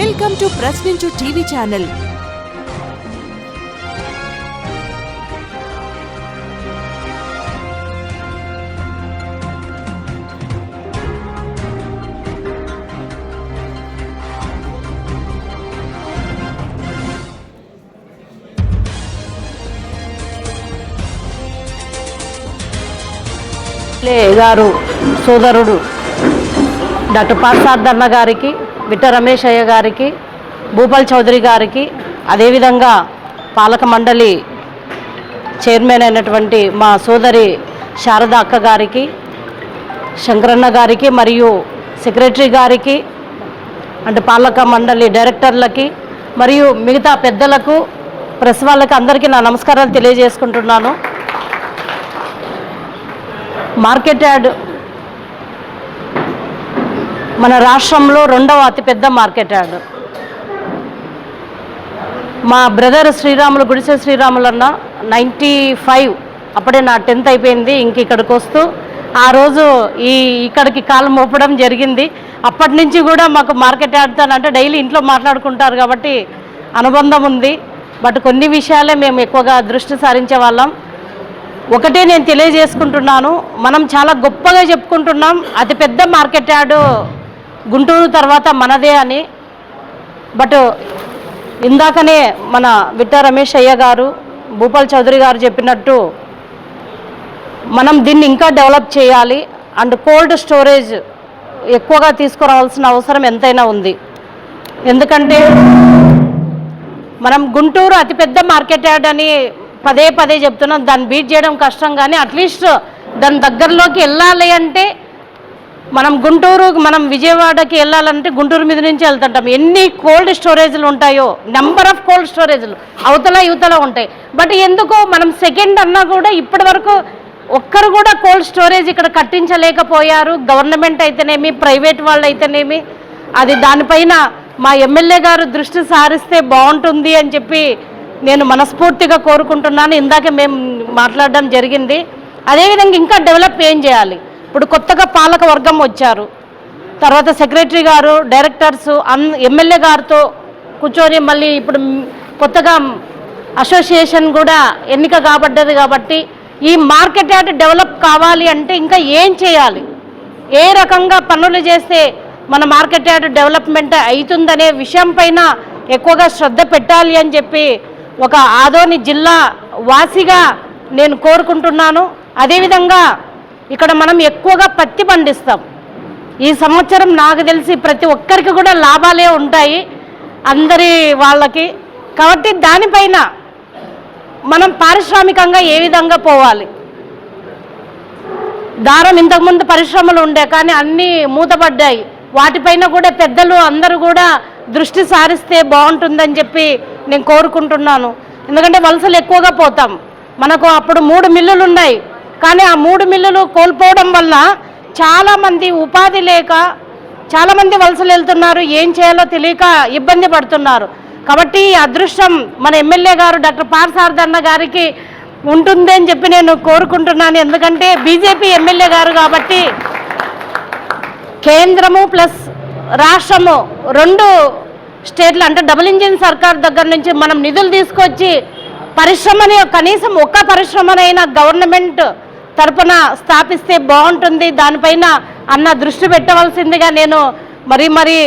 Welcome to Prashninchu TV channel గారు సోదరుడు doctor పార్సార్థన్న గారికి విట్ట రమేష్ అయ్య గారికి భూపాల్ చౌదరి గారికి అదేవిధంగా పాలక మండలి చైర్మన్ అయినటువంటి మా సోదరి శారద అక్క గారికి శంకరన్న గారికి మరియు సెక్రటరీ గారికి అంటే పాలక మండలి డైరెక్టర్లకి మరియు మిగతా పెద్దలకు ప్రెస్ వాళ్ళకి అందరికీ నా నమస్కారాలు తెలియజేసుకుంటున్నాను. మార్కెట్ యార్డ్ మన రాష్ట్రంలో రెండవ అతిపెద్ద మార్కెట్ యార్డ్ మా బ్రదర్ శ్రీరాములు గుడిసె శ్రీరాములు అన్న నైంటీ ఫైవ్ అప్పుడే నా టెన్త్ అయిపోయింది ఇంక ఇక్కడికి వస్తూ ఆ రోజు ఈ ఇక్కడికి కాలు మోపడం జరిగింది. అప్పటి నుంచి కూడా మాకు మార్కెట్ యార్డ్తో అంటే డైలీ ఇంట్లో మాట్లాడుకుంటారు కాబట్టి అనుబంధం ఉంది. బట్ కొన్ని విషయాలే మేము ఎక్కువగా దృష్టి సారించే వాళ్ళం. ఒకటే నేను తెలియజేసుకుంటున్నాను మనం చాలా గొప్పగా చెప్పుకుంటున్నాం అతిపెద్ద మార్కెట్ యార్డు గుంటూరు తర్వాత మనదే అని. బట్ ఇందాకనే మన విట్ట రమేష్ అయ్య గారు భూపాల్ చౌదరి గారు చెప్పినట్టు మనం దీన్ని ఇంకా డెవలప్ చేయాలి. అండ్ కోల్డ్ స్టోరేజ్ ఎక్కువగా తీసుకురావాల్సిన అవసరం ఎంతైనా ఉంది. ఎందుకంటే మనం గుంటూరు అతిపెద్ద మార్కెట్ యార్డ్ అని పదే పదే చెప్తున్నాం. దాన్ని బీట్ చేయడం కష్టం కానీ అట్లీస్ట్ దాని దగ్గరలోకి వెళ్ళాలి అంటే మనం గుంటూరు మనం విజయవాడకి వెళ్ళాలంటే గుంటూరు మీద నుంచి వెళ్తుంటాం. ఎన్ని కోల్డ్ స్టోరేజ్లు ఉంటాయో నెంబర్ ఆఫ్ కోల్డ్ స్టోరేజ్లు అవతల యువతల ఉంటాయి. బట్ ఎందుకో మనం సెకండ్ అన్నా కూడా ఇప్పటి వరకు ఒక్కరు కూడా కోల్డ్ స్టోరేజ్ ఇక్కడ కట్టించలేకపోయారు. గవర్నమెంట్ అయితేనేమి ప్రైవేట్ వాళ్ళు అయితేనేమి అది దానిపైన మా ఎమ్మెల్యే గారు దృష్టి సారిస్తే బాగుంటుంది అని చెప్పి నేను మనస్ఫూర్తిగా కోరుకుంటున్నాను. ఇందాక మేము మాట్లాడడం జరిగింది. అదేవిధంగా ఇంకా డెవలప్ ఏం చేయాలి? ఇప్పుడు కొత్తగా పాలక వర్గం వచ్చారు. తర్వాత సెక్రటరీ గారు డైరెక్టర్స్ అన్ ఎమ్మెల్యే గారితో కూర్చొని మళ్ళీ ఇప్పుడు కొత్తగా అసోసియేషన్ కూడా ఎన్నిక కాబడ్డది కాబట్టి ఈ మార్కెట్ యార్డ్ డెవలప్ కావాలి అంటే ఇంకా ఏం చేయాలి? ఏ రకంగా పనులు చేస్తే మన మార్కెట్ యార్డ్ డెవలప్మెంట్ అవుతుందనే విషయం పైన ఎక్కువగా శ్రద్ధ పెట్టాలి అని చెప్పి ఒక ఆదోని జిల్లా వాసిగా నేను కోరుకుంటున్నాను. అదేవిధంగా ఇక్కడ మనం ఎక్కువగా పత్తి పండిస్తాం. ఈ సంవత్సరం నాకు తెలిసి ప్రతి ఒక్కరికి కూడా లాభాలే ఉంటాయి అందరి వాళ్ళకి. కాబట్టి దానిపైన మనం పారిశ్రామికంగా ఏ విధంగా పోవాలి? దారం ఇంతకుముందు పరిశ్రమలు ఉండే కానీ అన్నీ మూతపడ్డాయి. వాటిపైన కూడా పెద్దలు అందరూ కూడా దృష్టి సారిస్తే బాగుంటుందని చెప్పి నేను కోరుకుంటున్నాను. ఎందుకంటే వలసలు ఎక్కువగా పోతాం. మనకు అప్పుడు మూడు మిల్లులు ఉన్నాయి. కానీ ఆ మూడు మిల్లులు కోల్పోవడం వల్ల చాలామంది ఉపాధి లేక చాలామంది వలసలు వెళ్తున్నారు. ఏం చేయాలో తెలియక ఇబ్బంది పడుతున్నారు. కాబట్టి అదృష్టం మన ఎమ్మెల్యే గారు డాక్టర్ పార్సారథన్న గారికి ఉంటుంది అని చెప్పి నేను కోరుకుంటున్నాను. ఎందుకంటే బీజేపీ ఎమ్మెల్యే గారు కాబట్టి కేంద్రము ప్లస్ రాష్ట్రము రెండు స్టేట్లు అంటే డబుల్ ఇంజిన్ సర్కార్ దగ్గర నుంచి మనం నిధులు తీసుకొచ్చి పరిశ్రమని కనీసం ఒక్క పరిశ్రమనైనా గవర్నమెంట్ తరపున స్థాపిస్తే బాగుంటుంది. దానిపైన అన్న దృష్టి పెట్టవలసిందిగా నేను మరీ మరీ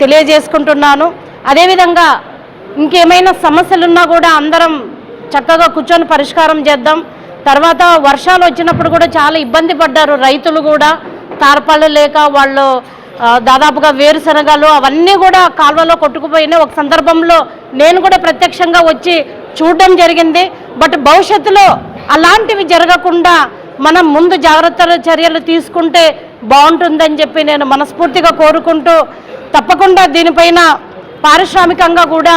తెలియజేసుకుంటున్నాను. అదేవిధంగా ఇంకేమైనా సమస్యలున్నా కూడా అందరం చక్కగా కూర్చొని పరిష్కారం చేద్దాం. తర్వాత వర్షాలు వచ్చినప్పుడు కూడా చాలా ఇబ్బంది పడ్డారు రైతులు కూడా. తార్పాలు లేక వాళ్ళు దాదాపుగా వేరుశనగలు అవన్నీ కూడా కాల్వలో కొట్టుకుపోయినాయి ఒక సందర్భంలో నేను కూడా ప్రత్యక్షంగా వచ్చి చూడడం జరిగింది. బట్ భవిష్యత్తులో అలాంటివి జరగకుండా మనం ముందు జాగ్రత్త చర్యలు తీసుకుంటే బాగుంటుందని చెప్పి నేను మనస్ఫూర్తిగా కోరుకుంటూ తప్పకుండా దీనిపైన పారిశ్రామికంగా కూడా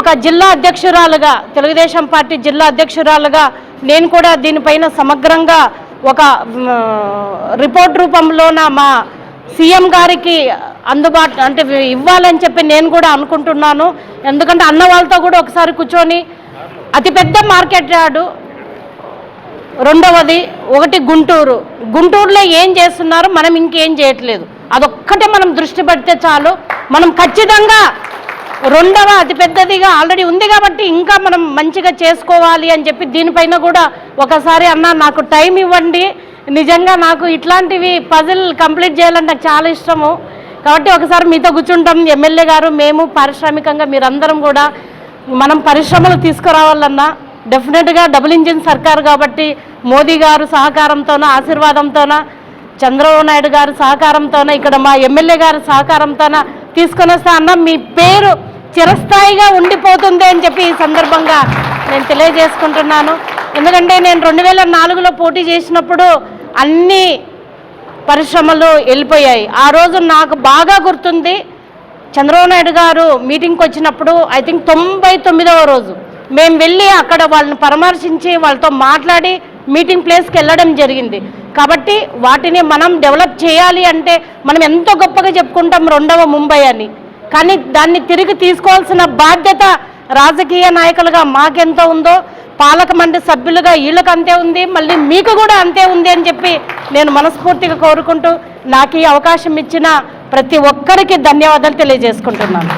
ఒక జిల్లా అధ్యక్షురాలుగా తెలుగుదేశం పార్టీ జిల్లా అధ్యక్షురాలుగా నేను కూడా దీనిపైన సమగ్రంగా ఒక రిపోర్ట్ రూపంలోన మా సీఎం గారికి అందుబాటు అంటే ఇవ్వాలని చెప్పి నేను కూడా అనుకుంటున్నాను. ఎందుకంటే అన్న వాళ్ళతో కూడా ఒకసారి కూర్చొని అతిపెద్ద మార్కెట్ యార్డు రెండవది ఒకటి గుంటూరు. గుంటూరులో ఏం చేస్తున్నారు? మనం ఇంకేం చేయట్లేదు. అదొక్కటే మనం దృష్టి పెడితే చాలు. మనం ఖచ్చితంగా రెండవ అతిపెద్దదిగా ఆల్రెడీ ఉంది కాబట్టి ఇంకా మనం మంచిగా చేసుకోవాలి అని చెప్పి దీనిపైన కూడా ఒకసారి అన్న నాకు టైం ఇవ్వండి. నిజంగా నాకు ఇట్లాంటివి పజిల్ కంప్లీట్ చేయాలంటే నాకు చాలా ఇష్టము. కాబట్టి ఒకసారి మీతో కూర్చుంటాం. ఎమ్మెల్యే గారు మేము పారిశ్రామికంగా మీరందరం కూడా మనం పరిశ్రమలు తీసుకురావాలన్నా డెఫినెట్గా డబుల్ ఇంజిన్ సర్కార్ కాబట్టి మోదీ గారు సహకారంతోన ఆశీర్వాదంతోన చంద్రబాబు నాయుడు గారి సహకారంతోన ఇక్కడ మా ఎమ్మెల్యే గారి సహకారంతోన తీసుకొని వస్తా అన్న మీ పేరు చిరస్థాయిగా ఉండిపోతుంది అని చెప్పి ఈ సందర్భంగా నేను తెలియజేసుకుంటున్నాను. ఎందుకంటే నేను రెండు వేల నాలుగులో పోటీ చేసినప్పుడు అన్ని పరిశ్రమలు వెళ్ళిపోయాయి. ఆ రోజు నాకు బాగా గుర్తుంది చంద్రబాబు నాయుడు గారు మీటింగ్కి వచ్చినప్పుడు ఐ థింక్ తొంభై తొమ్మిదవ రోజు. మేము వెళ్ళి అక్కడ వాళ్ళని పరామర్శించి వాళ్ళతో మాట్లాడి మీటింగ్ ప్లేస్కి వెళ్ళడం జరిగింది. కాబట్టి వాటిని మనం డెవలప్ చేయాలి అంటే మనం ఎంతో గొప్పగా చెప్పుకుంటాం రెండవ ముంబై అని. కానీ దాన్ని తిరిగి తీసుకోవాల్సిన బాధ్యత రాజకీయ నాయకులుగా మాకెంత ఉందో పాలక మండలి సభ్యులుగా వీళ్ళకి అంతే ఉంది మళ్ళీ మీకు కూడా అంతే ఉంది అని చెప్పి నేను మనస్ఫూర్తిగా కోరుకుంటూ నాకు ఈ అవకాశం ఇచ్చిన ప్రతి ఒక్కరికి ధన్యవాదాలు తెలియజేసుకుంటున్నాను.